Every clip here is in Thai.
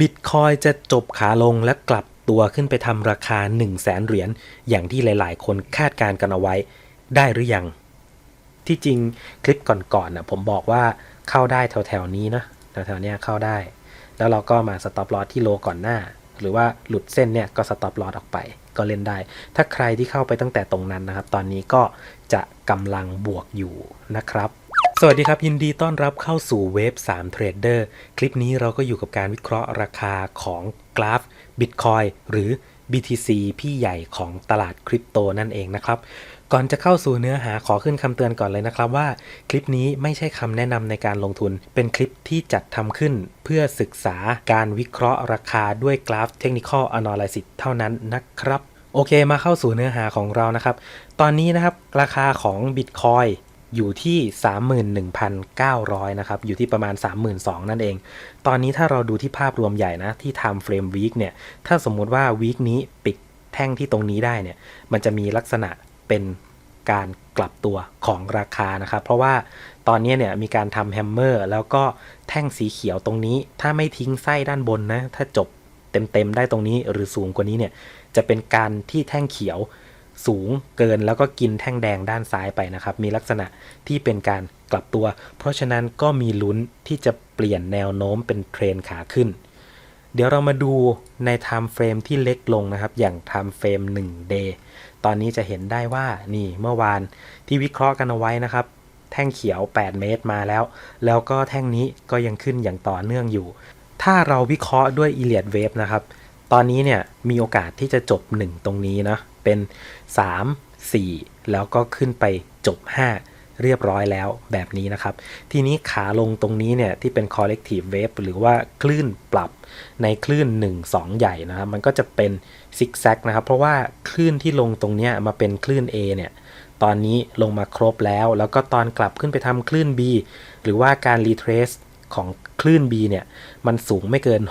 บิตคอยจะจบขาลงและกลับตัวขึ้นไปทำราคา 1 0 0 0 0แสนเหรียญอย่างที่หลาย ๆ คนคาดการณ์กันเอาไว้ ได้หรือยัง ที่จริงคลิปก่อนๆนะผมบอกว่าเข้าได้แถวๆนี้นะแถวๆนี้เข้าได้ แล้วเราก็มาสต็อปลอสที่โลก่อนหน้า หรือว่าหลุดเส้นเนี่ยก็สต็อปลอสออกไป ก็เล่นได้ ถ้าใครที่เข้าไปตั้งแต่ตรงนั้นนะครับ ตอนนี้ก็จะกำลังบวกอยู่นะครับ สวัสดีครับ ยินดีต้อนรับเข้าสู่เว็บ3 Trader คลิปนี้เราก็อยู่กับการวิเคราะห์ราคาของกราฟ Bitcoin หรือ BTC พี่ใหญ่ของตลาดคริปโตนั่นเองนะครับ ก่อนจะเข้าสู่เนื้อหาขอขึ้นคำเตือนก่อนเลยนะครับว่า คลิปนี้ไม่ใช่คำแนะนำในการลงทุน เป็นคลิปที่จัดทำขึ้น เพื่อศึกษาการวิเคราะห์ราคาด้วยกราฟ Technical Analysis เท่านั้นนะครับ โอเคมาเข้าสู่เนื้อหาของเรานะครับ ตอนนี้นะครับราคาของ Bitcoin อยู่ที่ 31,900 นะครับ อยู่ที่ประมาณ 32,000 นั่นเอง ตอนนี้ถ้าเราดูที่ภาพรวมใหญ่นะ ที่ time frame week เนี่ย ถ้าสมมุติว่า week นี้ปิดแท่งที่ตรงนี้ได้เนี่ย มันจะมีลักษณะเป็นการกลับตัวของราคานะครับ เพราะว่าตอนนี้เนี่ยมีการทำแฮมเมอร์แล้วก็แท่งสีเขียวตรงนี้ ถ้าไม่ทิ้งไส้ด้านบนนะ ถ้าจบเต็มๆได้ตรงนี้หรือสูงกว่านี้เนี่ย จะเป็นการที่แท่งเขียว สูงเกินแล้วก็กินแท่งแดงด้านซ้ายไปนะครับ มีลักษณะที่เป็นการกลับตัว เพราะฉะนั้นก็มีลุ้นที่จะเปลี่ยนแนวโน้มเป็นเทรนขาขึ้น เดี๋ยวเรามาดูใน time frame ที่เล็กลงนะครับ อย่าง time frame 1 day ตอนนี้จะเห็นได้ว่านี่เมื่อวานที่วิเคราะห์กันเอาไว้นะครับ แท่งเขียว 8 เมตรมาแล้ว แล้วก็แท่งนี้ก็ยังขึ้นอย่างต่อเนื่องอยู่ ถ้าเราวิเคราะห์ด้วย e l i o t Wave นะครับ ตอนนี้เนี่ยมีโอกาสที่จะจบ 1 ตรงนี้นะ เป็น 3 4 แล้วก็ขึ้นไปจบ 5 เรียบร้อยแล้วแบบนี้นะครับ ทีนี้ขาลงตรงนี้เนี่ย ที่เป็น collective wave หรือว่าคลื่นปรับในคลื่น 1 2 ใหญ่นะครับ มันก็จะเป็นซิกแซกนะครับ เพราะว่าคลื่นที่ลงตรงนี้มาเป็นคลื่น A เนี่ยตอนนี้ลงมาครบแล้ว แล้วก็ตอนกลับขึ้นไปทำคลื่น B หรือว่าการ retrace ของคลื่น B เนี่ย มันสูงไม่เกิน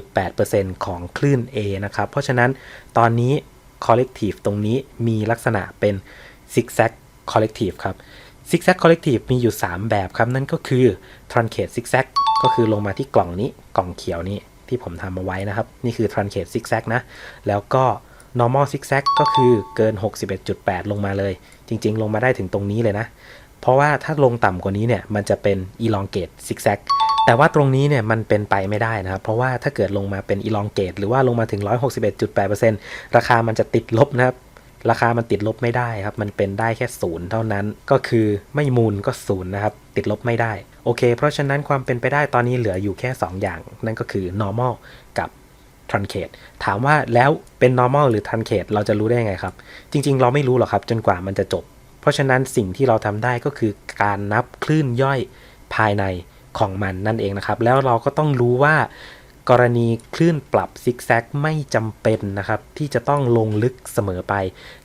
61.8%ของคลื่น A นะครับ เพราะฉะนั้นตอนนี้ collective ตรงนี้มีลักษณะเป็น zigzag collective ครับ zigzag collective มีอยู่ 3 แบบครับ นั่นก็คือ truncate zigzag ก็คือลงมาที่กล่องนี้กล่องเขียวนี้ที่ผมทำมาไว้นะครับ นี่คือ truncate zigzag นะ แล้วก็ normal zigzag ก็คือเกิน 61.8 ลงมาเลย จริงๆ ลงมาได้ถึงตรงนี้เลยนะ เพราะว่าถ้าลงต่ำกว่านี้เนี่ย มันจะเป็น elongate zigzag แต่ว่าตรงนี้เนี่ยมันเป็นไปไม่ได้นะครับ เพราะว่าถ้าเกิดลงมาเป็น elongate หรือว่าลงมาถึง 161.8%ราคามันจะติดลบนะครับ ราคามันติดลบไม่ได้ครับ มันเป็นได้แค่ศูนย์เท่านั้น ก็คือไม่มูลก็ศูนย์นะครับ ติดลบไม่ได้ โอเค เพราะฉะนั้นความเป็นไปได้ตอนนี้เหลืออยู่แค่ 2 อย่าง นั่นก็คือ normal กับ truncate ถามว่าแล้วเป็น normal หรือ truncate เราจะรู้ได้ไงครับ จริง ๆ เราไม่รู้หรอกครับ จนกว่ามันจะจบ เพราะฉะนั้นสิ่งที่เราทำได้ก็คือการนับคลื่นย่อยภายใน ของมันนั่นเองนะครับ แล้วเราก็ต้องรู้ว่ากรณีคลื่นปรับซิกแซกไม่จำเป็นนะครับ ที่จะต้องลงลึกเสมอไป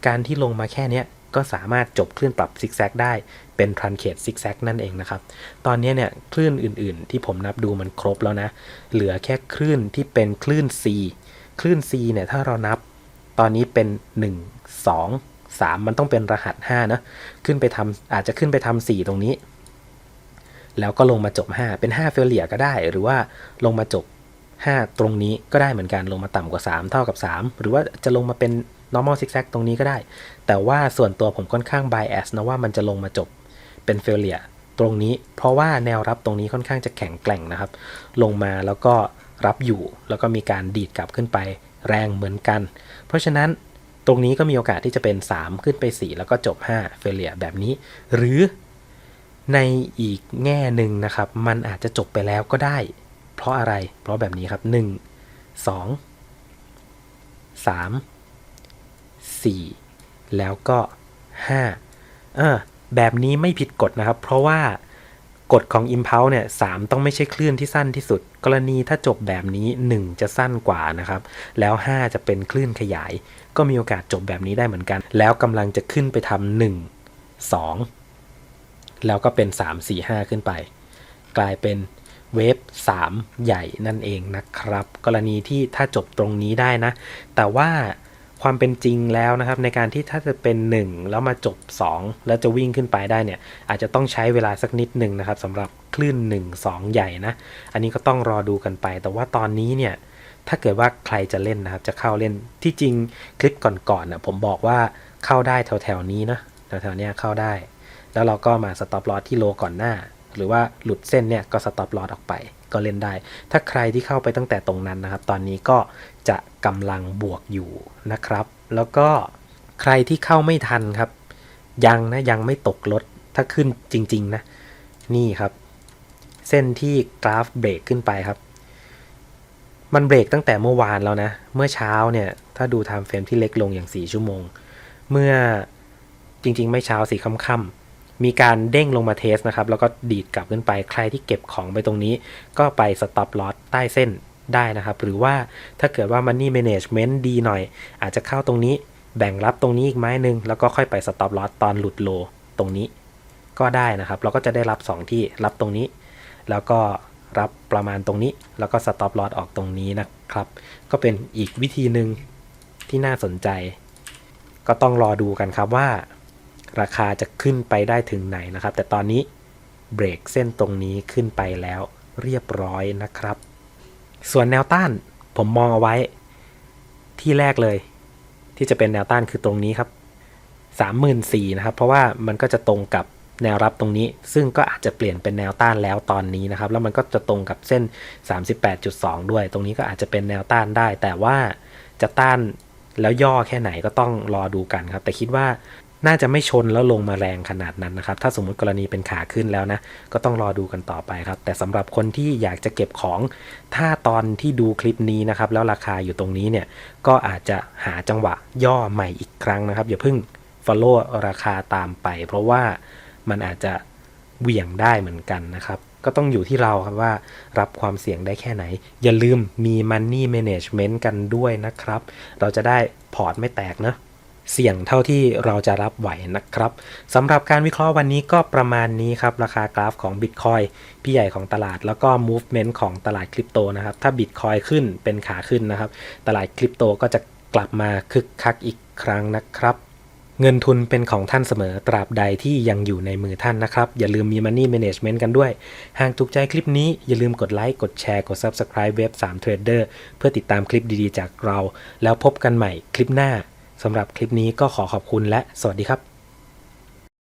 การที่ลงมาแค่นี้ก็สามารถจบคลื่นปรับซิกแซกได้เป็นทรันเคทซิกแซกนั่นเองนะครับ ตอนนี้เนี่ยคลื่นอื่นๆ ที่ผมนับดูมันครบแล้วนะ เหลือแค่คลื่นที่เป็นคลื่น C คลื่น C เนี่ยถ้าเรานับตอนนี้เป็น 1 2 3 มันต้องเป็นรหัส5นะขึ้นไปทำอาจจะขึ้นไปทำ4ตรงนี้ แล้วก็ลงมาจบ 5 เป็น5เฟลเลียก็ได้ หรือว่าลงมาจบ 5 ตรงนี้ก็ได้เหมือนกันลงมาต่ำกว่า 3 เท่ากับ 3 หรือว่าจะลงมาเป็น normal zigzag ตรงนี้ก็ได้ แต่ว่าส่วนตัวผมค่อนข้าง bias นะว่ามันจะลงมาจบเป็น failure ตรงนี้ เพราะว่าแนวรับตรงนี้ค่อนข้างจะแข็งแกร่งนะครับ ลงมาแล้วก็รับอยู่ แล้วก็มีการดีดกลับขึ้นไปแรงเหมือนกัน เพราะฉะนั้นตรงนี้ก็มีโอกาสที่จะเป็น 3 ขึ้นไป 4 แล้วก็จบ5 failure แบบนี้ หรือ ในอีกแง่หนึ่งนะครับ มันอาจจะจบไปแล้วก็ได้ เพราะอะไร เพราะแบบนี้ครับ 1 2 3 4 แล้วก็5เออแบบนี้ไม่ผิดกฎนะครับ เพราะว่ากฎของ Impulse เนี่ย3ต้องไม่ใช่คลื่นที่สั้นที่สุด กรณีถ้าจบแบบนี้ 1 จะสั้นกว่านะครับ แล้ว 5 จะเป็นคลื่นขยาย ก็มีโอกาสจบแบบนี้ได้เหมือนกัน แล้วกำลังจะขึ้นไปทำ1 2 แล้วก็เป็น 3 4 5 ขึ้นไป กลายเป็นเวฟ3 ใหญ่นั่นเองนะครับ กรณีที่ถ้าจบตรงนี้ได้นะ แต่ว่าความเป็นจริงแล้วนะครับ ในการที่ถ้าจะเป็น 1 แล้วมาจบ 2 แล้วจะวิ่งขึ้นไปได้เนี่ย อาจจะต้องใช้เวลาสักนิดหนึ่งนะครับสำหรับคลื่น 1 2 ใหญ่นะ อันนี้ก็ต้องรอดูกันไป แต่ว่าตอนนี้เนี่ยถ้าเกิดว่าใครจะเล่นนะครับ จะเข้าเล่นที่จริงคลิปก่อนๆนะผมบอกว่าเข้าได้แถวๆนี้นะแถวๆเนี้ยเข้าได้ แล้วเราก็มาสต็อปลอสที่โลก่อนหน้า หรือว่าหลุดเส้นเนี่ยก็สต็อปลอสออกไปก็เล่นได้ ถ้าใครที่เข้าไปตั้งแต่ตรงนั้นนะครับ ตอนนี้ก็จะกำลังบวกอยู่นะครับ แล้วก็ใครที่เข้าไม่ทันครับ ยังนะยังไม่ตกรถถ้าขึ้นจริง ๆ นะ นี่ครับ เส้นที่กราฟเบรกขึ้นไปครับ มันเบรกตั้งแต่เมื่อวานแล้วนะ เมื่อเช้าเนี่ย ถ้าดูไทม์เฟรมที่เล็กลงอย่าง 4 ชั่วโมง เมื่อจริง ๆ ไม่เช้าสี่ค่ำๆ มีการเด้งลงมาเทสนะครับ แล้วก็ดีดกลับขึ้นไป ใครที่เก็บของไปตรงนี้ ก็ไปสต็อปลอสใต้เส้นได้นะครับ หรือว่าถ้าเกิดว่า Money Management ดีหน่อย อาจจะเข้าตรงนี้แบ่งรับตรงนี้อีกไม้หนึ่งแล้วก็ค่อยไปสต็อปลอสตอนหลุดโลตรงนี้ก็ได้นะครับ เราก็จะได้รับ 2 ที่รับตรงนี้ แล้วก็รับประมาณตรงนี้ แล้วก็สต็อปลอสออกตรงนี้นะครับ ก็เป็นอีกวิธีหนึ่งที่น่าสนใจ ก็ต้องรอดูกันครับว่า ราคาจะขึ้นไปได้ถึงไหนนะครับ แต่ตอนนี้เบรกเส้นตรงนี้ขึ้นไปแล้วเรียบร้อยนะครับ ส่วนแนวต้านผมมองเอาไว้ที่แรกเลย ที่จะเป็นแนวต้านคือตรงนี้ครับ 34,000นะครับ เพราะว่ามันก็จะตรงกับแนวรับตรงนี้ ซึ่งก็อาจจะเปลี่ยนเป็นแนวต้านแล้วตอนนี้นะครับ แล้วมันก็จะตรงกับเส้น 38.2 ด้วย ตรงนี้ก็อาจจะเป็นแนวต้านได้ แต่ว่าจะต้านแล้วย่อแค่ไหนก็ต้องรอดูกันครับ แต่คิดว่า น่าจะไม่ชนแล้วลงมาแรงขนาดนั้นนะครับ ถ้าสมมุติกรณีเป็นขาขึ้นแล้วนะ ก็ต้องรอดูกันต่อไปครับ แต่สำหรับคนที่อยากจะเก็บของ ถ้าตอนที่ดูคลิปนี้นะครับ แล้วราคาอยู่ตรงนี้เนี่ย ก็อาจจะหาจังหวะย่อใหม่อีกครั้งนะครับ อย่าเพิ่ง follow ราคาตามไป เพราะว่ามันอาจจะเหวี่ยงได้เหมือนกันนะครับ ก็ต้องอยู่ที่เราครับว่ารับความเสี่ยงได้แค่ไหน อย่าลืมมี money management กันด้วยนะครับ เราจะได้พอร์ตไม่แตกเนะ เสี่ยงเท่าที่เราจะรับไหวนะครับสำหรับการวิเคราะห์วันนี้ก็ประมาณนี้ครับ ราคากราฟของ Bitcoin พี่ใหญ่ของตลาดแล้วก็ movement ของตลาดคริปโตนะครับ ถ้า Bitcoin ขึ้นเป็นขาขึ้นนะครับ ตลาดคริปโตก็จะกลับมาคึกคักอีกครั้งนะครับเงินทุนเป็นของท่านเสมอตราบใดที่ยังอยู่ในมือท่านนะครับ อย่าลืมมี Money Management กันด้วย หากถูกใจคลิปนี้อย่าลืมกดไลค์ กดแชร์ กด Subscribe เว็บ3 Trader เพื่อติดตามคลิปดีๆจากเรา แล้วพบกันใหม่คลิปหน้า สำหรับคลิปนี้ก็ขอขอบคุณและสวัสดีครับ